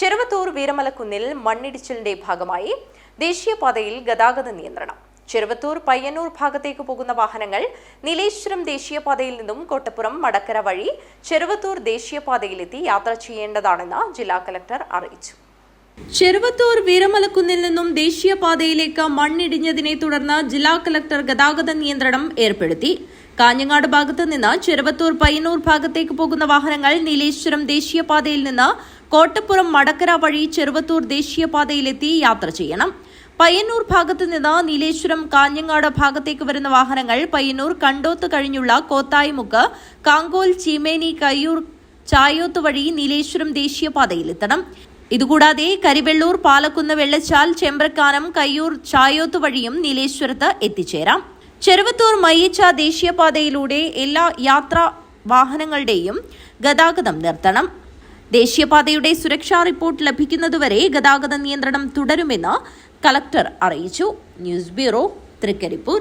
ചെറുവത്തൂർ വീരമലക്കുന്നിൽ മണ്ണിടിച്ചിലിന്റെ ഭാഗമായി ദേശീയപാതയിൽ ഗതാഗത നിയന്ത്രണം. ചെറുവത്തൂർ പയ്യന്നൂർ ഭാഗത്തേക്ക് പോകുന്ന വാഹനങ്ങൾ നീലേശ്വരം ദേശീയപാതയിൽ നിന്നും കോട്ടപ്പുറം മടക്കര വഴി ചെറുവത്തൂർ ദേശീയപാതയിലെത്തി യാത്ര ചെയ്യേണ്ടതാണെന്ന് ജില്ലാ കലക്ടർ അറിയിച്ചു. ചെറുവത്തൂർ വീരമലക്കുന്നിൽ നിന്നും ദേശീയപാതയിലേക്ക് മണ്ണിടിഞ്ഞതിനെ തുടർന്ന് ജില്ലാ കലക്ടർ ഗതാഗത നിയന്ത്രണം ഏർപ്പെടുത്തി. കാഞ്ഞങ്ങാട് ഭാഗത്ത് നിന്ന് ചെറുവത്തൂർ പയ്യന്നൂർ ഭാഗത്തേക്ക് പോകുന്ന വാഹനങ്ങൾ നീലേശ്വരം ദേശീയപാതയിൽ നിന്ന് കോട്ടപ്പുറം മടക്കര വഴി ചെറുവത്തൂർ ദേശീയപാതയിലെത്തി യാത്ര ചെയ്യണം. പയ്യന്നൂർ ഭാഗത്ത് നിന്ന് നീലേശ്വരം കാഞ്ഞങ്ങാട് ഭാഗത്തേക്ക് വരുന്ന വാഹനങ്ങൾ പയ്യന്നൂർ കണ്ടോത്ത് കഴിഞ്ഞുള്ള കോത്തായിമുക്ക് കാങ്കോൽ ചീമേനി കയ്യൂർ ചായോത്ത് വഴി നീലേശ്വരം ദേശീയപാതയിലെത്തണം. ഇതുകൂടാതെ കരിവെള്ളൂർ പാലക്കുന്ന് വെള്ളച്ചാൽ ചെമ്പ്രക്കാനം കയ്യൂർ ചായോത്ത് വഴിയും നീലേശ്വരത്ത് എത്തിച്ചേരാം. ചെറുവത്തൂർ മയ്യച്ച ദേശീയപാതയിലൂടെ എല്ലാ യാത്രാ വാഹനങ്ങളുടെയും ഗതാഗതം നിർത്തണം. ദേശീയപാതയുടെ സുരക്ഷാ റിപ്പോർട്ട് ലഭിക്കുന്നതുവരെ ഗതാഗത നിയന്ത്രണം തുടരുമെന്ന് കളക്ടർ അറിയിച്ചു. News bureau Thrikaripur.